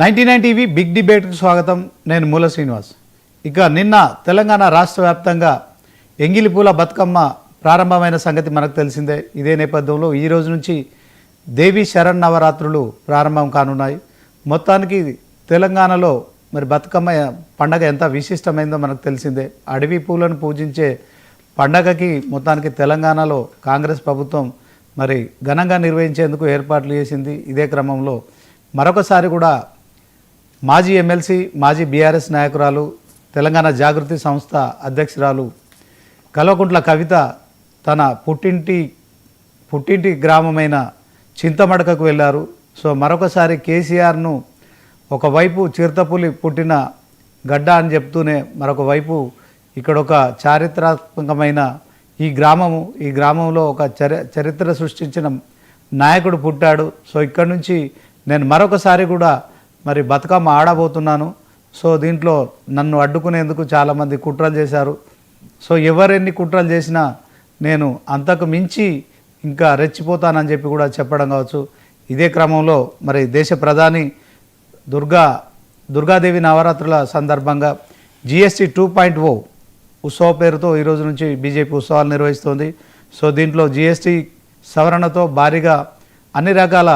Ninety nine TV big డిబేట్కి స్వాగతం నేను మూల శ్రీనివాస్. ఇక నిన్న తెలంగాణ రాష్ట్ర వ్యాప్తంగా ఎంగిలిపూల బతుకమ్మ ప్రారంభమైన సంగతి మనకు తెలిసిందే. ఇదే నేపథ్యంలో ఈ రోజు నుంచి దేవి శరణ్ నవరాత్రులు ప్రారంభం కానున్నాయి. మొత్తానికి తెలంగాణలో మరి బతుకమ్మ పండగ ఎంత విశిష్టమైందో మనకు తెలిసిందే. అడవి పూలను పూజించే పండగకి మొత్తానికి తెలంగాణలో కాంగ్రెస్ ప్రభుత్వం మరి ఘనంగా నిర్వహించేందుకు ఏర్పాట్లు చేసింది. ఇదే క్రమంలో మరొకసారి కూడా మాజీ ఎమ్మెల్సీ మాజీ బీఆర్ఎస్ నాయకురాలు తెలంగాణ జాగృతి సంస్థ అధ్యక్షురాలు కల్వకుంట్ల కవిత తన పుట్టింటి పుట్టింటి గ్రామమైన చింతమడకకు వెళ్ళారు. సో మరొకసారి కేసీఆర్ను ఒకవైపు చిరుతపులి పుట్టిన గడ్డ అని చెప్తూనే మరొక వైపు ఇక్కడ ఒక చారిత్రాత్మకమైన ఈ గ్రామము ఈ గ్రామంలో ఒక చరి చరిత్ర సృష్టించిన నాయకుడు పుట్టాడు. సో ఇక్కడ నుంచి నేను మరొకసారి కూడా మరి బతుకమ్మ ఆడబోతున్నాను. సో దీంట్లో నన్ను అడ్డుకునేందుకు చాలామంది కుట్రలు చేశారు. సో ఎవరెన్ని కుట్రలు చేసినా నేను అంతకు మించి ఇంకా రెచ్చిపోతానని చెప్పి కూడా చెప్పడం కావచ్చు. ఇదే క్రమంలో మరి దేశ ప్రధాని దుర్గా దుర్గాదేవి నవరాత్రుల సందర్భంగా జిఎస్టీ టూ పాయింట్ ఓ ఉత్సవ పేరుతో ఈ రోజు నుంచి బీజేపీ ఉత్సవాలు నిర్వహిస్తోంది. సో దీంట్లో జిఎస్టీ సవరణతో భారీగా అన్ని రకాల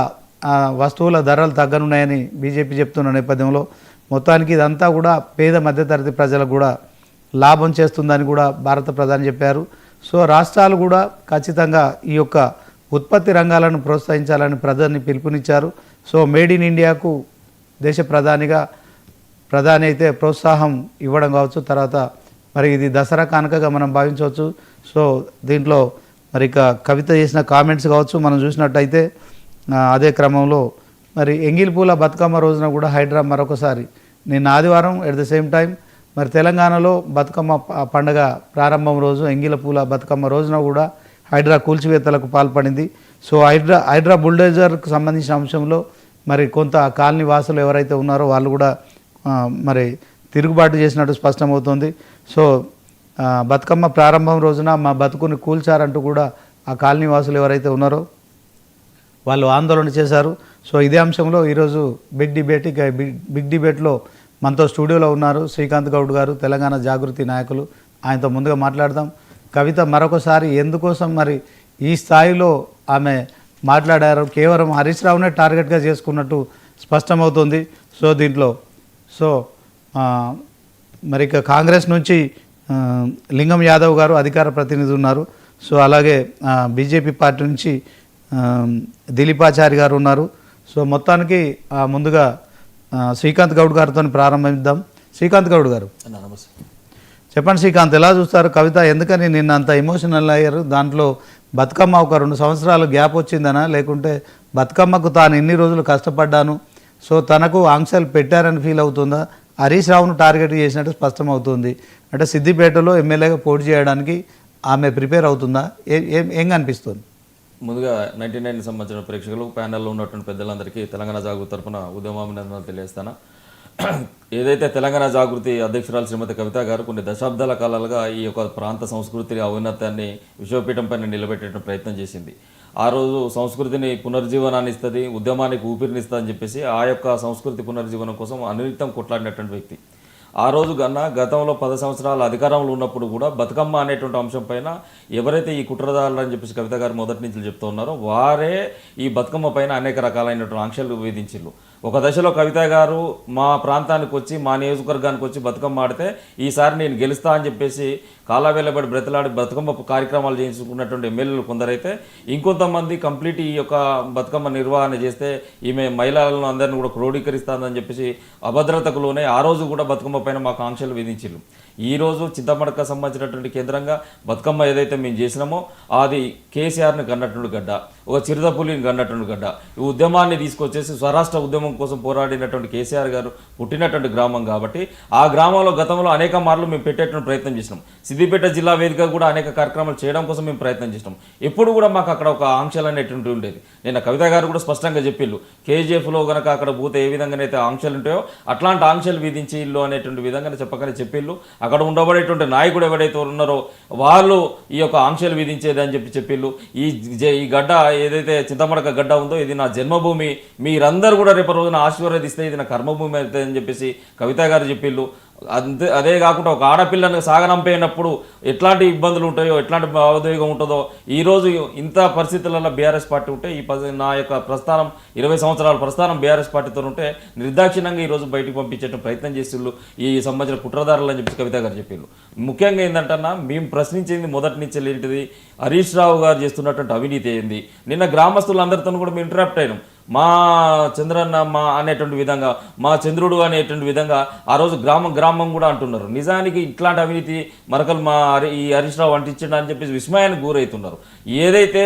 వస్తువుల ధరలు తగ్గనున్నాయని బీజేపీ చెప్తున్న నేపథ్యంలో మొత్తానికి ఇదంతా కూడా పేద మధ్యతరగతి ప్రజలకు కూడా లాభం చేస్తుందని కూడా భారత ప్రధాని చెప్పారు. సో రాష్ట్రాలు కూడా ఖచ్చితంగా ఈ యొక్క ఉత్పత్తి రంగాలను ప్రోత్సహించాలని ప్రధాని పిలుపునిచ్చారు. సో మేడ్ ఇన్ ఇండియాకు దేశ ప్రధానిగా ప్రధాని అయితే ప్రోత్సాహం ఇవ్వడం కావచ్చు. తర్వాత మరి ఇది దసరా కానుకగా మనం భావించవచ్చు. సో దీంట్లో మరి ఇక కవిత చేసిన కామెంట్స్ కావచ్చు. మనం చూసినట్టయితే అదే క్రమంలో మరి ఎంగిలిపూల బతుకమ్మ రోజున కూడా హైడ్రా మరొకసారి. నిన్న ఆదివారం ఎట్ ద సేమ్ టైం మరి తెలంగాణలో బతుకమ్మ పండుగ పండగ ప్రారంభం రోజు ఎంగిల పూల బతుకమ్మ రోజున కూడా హైడ్రా కూల్చివేతలకు పాల్పడింది. సో హైడ్రా హైడ్రా బుల్డోజర్కు సంబంధించిన అంశంలో మరి కొంత కాలనీ వాసులు ఎవరైతే ఉన్నారో వాళ్ళు కూడా మరి తిరుగుబాటు చేసినట్టు స్పష్టమవుతుంది. సో బతుకమ్మ ప్రారంభం రోజున మా బతుకుని కూల్చారంటూ కూడా ఆ కాలనీ వాసులు ఎవరైతే ఉన్నారో వాళ్ళు ఆందోళన చేశారు. సో ఇదే అంశంలో ఈరోజు బిగ్ డిబేట్ ఇక బిగ్ బిగ్ డిబేట్లో మనతో స్టూడియోలో ఉన్నారు శ్రీకాంత్ గౌడ్ గారు తెలంగాణ జాగృతి నాయకులు. ఆయనతో ముందుగా మాట్లాడదాం. కవిత మరొకసారి ఎందుకోసం మరి ఈ స్థాయిలో ఆమె మాట్లాడారు? కేవలం హరీష్ రావునే టార్గెట్గా చేసుకున్నట్టు స్పష్టమవుతుంది. సో దీంట్లో సో మరి ఇక కాంగ్రెస్ నుంచి లింగం యాదవ్ గారు అధికార ప్రతినిధి ఉన్నారు. సో అలాగే బీజేపీ పార్టీ నుంచి దిలీపాచారి గారు ఉన్నారు. సో మొత్తానికి ముందుగా శ్రీకాంత్ గౌడ్ గారితో ప్రారంభిద్దాం. శ్రీకాంత్ గౌడ్ గారు. నమస్తే. చెప్పండి శ్రీకాంత్ ఎలా చూస్తారు? కవిత ఎందుకని నిన్న అంత ఎమోషనల్ అయ్యారు? దాంట్లో బతుకమ్మ ఒక రెండు సంవత్సరాలు గ్యాప్ వచ్చిందనా? లేకుంటే బతుకమ్మకు తాను ఎన్ని రోజులు కష్టపడ్డాను. సో తనకు ఆంక్షలు పెట్టారని ఫీల్ అవుతుందా? హరీష్ రావును టార్గెట్ చేసినట్టు స్పష్టమవుతుంది. అంటే సిద్దిపేటలో ఎమ్మెల్యేగా పోటీ చేయడానికి ఆమె ప్రిపేర్ అవుతుందా? ఏం ఏం కనిపిస్తుంది ముందుగా నైన్టీ నైన్ సంబంధించిన ప్రేక్షకులు ప్యానెల్లో ఉన్నటువంటి పెద్దలందరికీ తెలంగాణ జాగృతి తరఫున ఉద్యమాభినందనలు తెలియజేస్తాను. ఏదైతే తెలంగాణ జాగృతి అధ్యక్షురాలు శ్రీమతి కవిత గారు కొన్ని దశాబ్దాల కాలాలుగా ఈ యొక్క ప్రాంత సంస్కృతి ఔన్నత్యాన్ని విశ్వపీఠం పైన నిలబెట్టే ప్రయత్నం చేసింది. ఆ రోజు సంస్కృతిని పునర్జీవనాన్ని ఇస్తుంది ఉద్యమానికి ఊపిరినిస్తుంది అని చెప్పేసి ఆ యొక్క సంస్కృతి పునర్జీవనం కోసం అనిరితం కొట్లాడినటువంటి వ్యక్తి. ఆ రోజు కన్నా గతంలో పది సంవత్సరాల అధికారంలో ఉన్నప్పుడు కూడా బతుకమ్మ అనేటువంటి అంశం పైన ఎవరైతే ఈ కుట్రదారులు అని చెప్పేసి కవిత గారు మొదటి నుంచి చెప్తూ ఉన్నారో వారే ఈ బతుకమ్మ పైన అనేక రకాలైనటువంటి ఆంక్షలు విధించిల్లు ఒక దశలో కవిత గారు మా ప్రాంతానికి వచ్చి మా నియోజకవర్గానికి వచ్చి బతుకమ్మ ఆడితే ఈసారి నేను గెలుస్తా అని చెప్పేసి కాలావేళబడి బ్రతలాడి బతుకమ్మ కార్యక్రమాలు చేయించుకున్నటువంటి ఎమ్మెల్యేలు కొందరైతే ఇంకొంతమంది కంప్లీట్ ఈ యొక్క బతుకమ్మ నిర్వహణ చేస్తే ఈమె మహిళలను అందరిని కూడా క్రోడీకరిస్తుందని చెప్పేసి అభద్రతకు లోనే ఆ రోజు కూడా బతుకమ్మ పైన మాకు ఆంక్షలు విధించిల్లు ఈరోజు చింతమడక సంబంధించినటువంటి కేంద్రంగా బతుకమ్మ ఏదైతే మేము చేసినామో అది కేసీఆర్ని కన్నటువంటి గడ్డ ఒక చిరుతపులిని కన్నటువంటి గడ్డ. ఈ ఉద్యమాన్ని తీసుకొచ్చేసి స్వరాష్ట్ర ఉద్యమం కోసం పోరాడినటువంటి కేసీఆర్ గారు పుట్టినటువంటి గ్రామం కాబట్టి ఆ గ్రామంలో గతంలో అనేక మార్లు మేము పెట్టేటువంటి ప్రయత్నం చేసినాం. సిద్దిపేట జిల్లా వేదిక కూడా అనేక కార్యక్రమాలు చేయడం కోసం మేము ప్రయత్నం చేసినాం. ఎప్పుడు కూడా మాకు అక్కడ ఒక ఆంక్షలు అనేటువంటి ఉండేది. నిన్న కవిత గారు కూడా స్పష్టంగా చెప్పిళ్ళు కేజీఎఫ్లో గనక అక్కడ పోతే ఏ విధంగానైతే ఆంక్షలు ఉంటాయో అట్లాంటి ఆంక్షలు విధించి ఇల్లు అనేటువంటి విధంగానే చెప్పకనే చెప్పిళ్ళు. అక్కడ ఉండబడేటువంటి నాయకుడు ఎవరైతే ఉన్నారో వాళ్ళు ఈ యొక్క ఆంక్షలు విధించేది అని చెప్పి చెప్పిళ్ళు. ఈ జ- ఈ గడ్డ ఏదైతే చింతమడక గడ్డ ఉందో ఇది నా జన్మభూమి. మీరందరూ కూడా రేపు రోజున ఆశీర్వదిస్తే ఇది నా కర్మభూమి అవుతుంది అని చెప్పేసి కవిత గారు చెప్పిళ్ళు. అంతే అదే కాకుండా ఒక ఆడపిల్లను సాగనంపేనప్పుడు ఎట్లాంటి ఇబ్బందులు ఉంటాయో ఎట్లాంటి భావోద్వేగం ఉంటుందో ఈరోజు ఇంత పరిస్థితులలో బీఆర్ఎస్ పార్టీ ఉంటే ఈ పది- నా యొక్క ప్రస్థానం ఇరవై సంవత్సరాల ప్రస్థానం బీఆర్ఎస్ పార్టీతో ఉంటే నిర్దాక్షిణ్యంగా ఈరోజు బయటకు పంపించేట ప్రయత్నం చేసిళ్ళు ఈ సంబంధించిన కుట్రదారులు అని చెప్పి కవిత గారు చెప్పిళ్ళు ముఖ్యంగా ఏంటంటన్నా మేము ప్రశ్నించింది మొదటి నుంచి ఏంటిది హరీష్ రావు గారు చేస్తున్నటువంటి అవినీతి ఏంది? నిన్న గ్రామస్తులందరితో కూడా మేము ఇంటరాప్ట్ అయినాం. మా చంద్రన్న మా అనేటువంటి విధంగా మా చంద్రుడు అనేటువంటి విధంగా ఆ రోజు గ్రామం గ్రామం కూడా అంటున్నారు. నిజానికి ఇట్లాంటి అవినీతి మరకలు మా ఈ హరీష్ రావు అంటించండి అని చెప్పేసి విస్మయానికి గురవుతున్నారు. ఏదైతే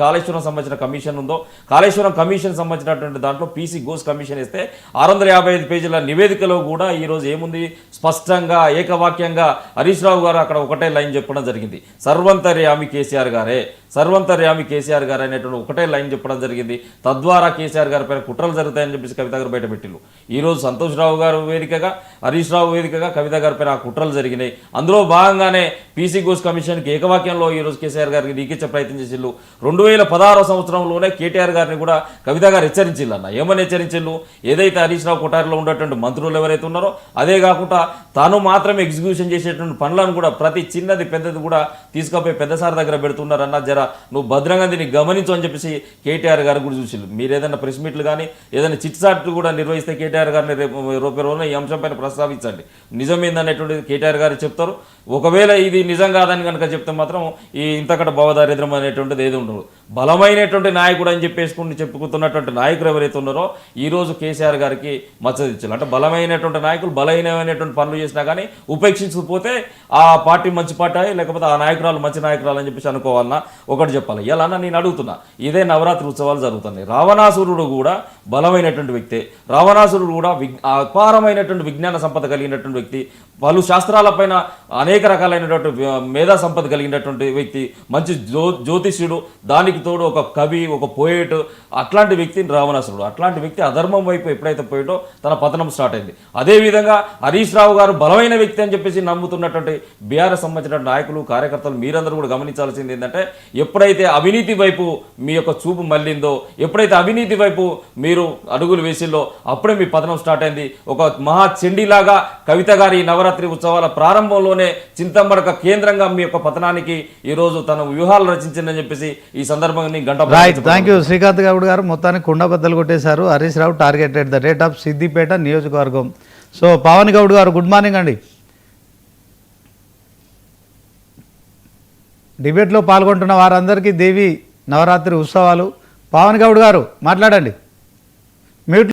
కాళేశ్వరం సంబంధించిన కమిషన్ ఉందో కాళేశ్వరం కమిషన్ సంబంధించినటువంటి దాంట్లో పీసీ గోస్ కమిషన్ ఇస్తే ఆరు వందల యాభై ఐదు పేజీల నివేదికలో కూడా ఈరోజు ఏముంది? స్పష్టంగా ఏకవాక్యంగా హరీష్ రావు గారు అక్కడ ఒకటే లైన్ చెప్పడం జరిగింది. సర్వంతర్యామి కేసీఆర్ గారే. సర్వంతర్యామి కేసీఆర్ గారు అనేటువంటి ఒకటే లైన్ చెప్పడం జరిగింది. తద్వారా కేసీఆర్ గారి పైన కుట్రలు జరుగుతాయని చెప్పేసి కవిత గారు బయటపెట్టిల్లు ఈ రోజు సంతోష్ రావు గారు వేదికగా హరీష్ రావు వేదికగా కవిత గారి పైన ఆ కుట్రలు జరిగినాయి. అందులో భాగంగానే పీసీ ఘోష్ కమిషన్కి ఏకవాక్యంలో ఈ రోజు కేసీఆర్ గారికి లీకిచ్చే ప్రయత్నం చేసిల్లు. రెండు వేల పదహారో సంవత్సరంలోనే కేటీఆర్ గారిని కూడా కవిత గారు హెచ్చరించిల్లు అన్న ఏమని హెచ్చరించిల్లు? ఏదైతే హరీష్ రావు కొటారిలో ఉండేటువంటి మంత్రులు ఎవరైతే ఉన్నారో అదే కాకుండా తాను మాత్రమే ఎగ్జిక్యూషన్ చేసేటువంటి పనులను కూడా ప్రతి చిన్నది పెద్దది కూడా తీసుకుపోయి పెద్ద సార్ దగ్గర పెడుతున్నారన్న జర నువ్వు భద్రంగా దీన్ని గమనించు అని చెప్పేసి కేటీఆర్ గారు కూడా చూసి మీరు ఏదైనా ప్రెస్ మీట్లు కానీ ఏదైనా చిట్సాట్లు కూడా నిర్వహిస్తే కేటీఆర్ గారిని రేపు రేపు రోజున ఈ అంశం పైన ప్రస్తావించండి. నిజమేందనేటువంటిది కేటీఆర్ గారు చెప్తారు. ఒకవేళ ఇది నిజం కాదని కనుక చెప్తే మాత్రం ఈ ఇంతకట భవదారిద్రం అనేటువంటిది ఏది ఉండదు. బలమైనటువంటి నాయకుడు అని చెప్పేసుకుని చెప్పుకుతున్నటువంటి నాయకులు ఎవరైతే ఉన్నారో ఈ రోజు కేసీఆర్ గారికి మచ్చదిచ్చారు అంటే బలమైనటువంటి నాయకులు బలహీనమైనటువంటి పనులు చేసినా కానీ ఉపేక్షించకపోతే ఆ పార్టీ మంచి పార్టీ లేకపోతే ఆ నాయకురాలు మంచి నాయకురాలు అని చెప్పేసి అనుకోవాలన్నా ఒకటి చెప్పాలి. ఇలా నేను అడుగుతున్నా ఇదే నవరాత్రి ఉత్సవాలు జరుగుతున్నాయి. రావణాసురుడు కూడా బలమైనటువంటి వ్యక్తే. రావణాసురుడు కూడా అపారమైనటువంటి విజ్ఞాన సంపద కలిగినటువంటి వ్యక్తి. పలు శాస్త్రాలపైన అనేక రకాలైనటువంటి మేధా సంపద కలిగినటువంటి వ్యక్తి మంచి జ్యో జ్యోతిష్యుడు దానికి తోడు ఒక కవి ఒక పోయేట్ అట్లాంటి వ్యక్తి రావణాసురుడు. అట్లాంటి వ్యక్తి అధర్మం వైపు ఎప్పుడైతే పోయేటో తన పతనం స్టార్ట్ అయింది. అదేవిధంగా హరీష్ రావు గారు బలమైన వ్యక్తి అని చెప్పేసి నమ్ముతున్నటువంటి బీఆర్ఎస్ సంబంధించిన నాయకులు కార్యకర్తలు మీరందరూ కూడా గమనించాల్సింది ఏంటంటే ఎప్పుడైతే అవినీతి వైపు మీ యొక్క చూపు మళ్ళిందో ఎప్పుడైతే అవినీతి వైపు మీరు అడుగులు వేసిల్లో అప్పుడే మీ పతనం స్టార్ట్ అయింది. ఒక మహా చెండిలాగా కవిత గారి ఈ నవరాత్రి ఉత్సవాల ప్రారంభంలోనే చింతమడక కేంద్రంగా మీ యొక్క పతనానికి ఈ రోజు తన వ్యూహాలు రచించిందని చెప్పేసి ఈ సందర్భంగా గంట థ్యాంక్ యూ శ్రీకాంత్ గౌడ్ గారు మొత్తానికి కుండ బద్దలు కొట్టేశారు. Harish Rao target at the rate of Siddipet నియోజకవర్గం. సో పవన్ గౌడ్ గారు గుడ్ మార్నింగ్ అండి. డిబేట్లో పాల్గొంటున్న వారందరికీ దేవి నవరాత్రి ఉత్సవాలు. పవన్ గౌడ్ గారు మాట్లాడండి. మ్యూట్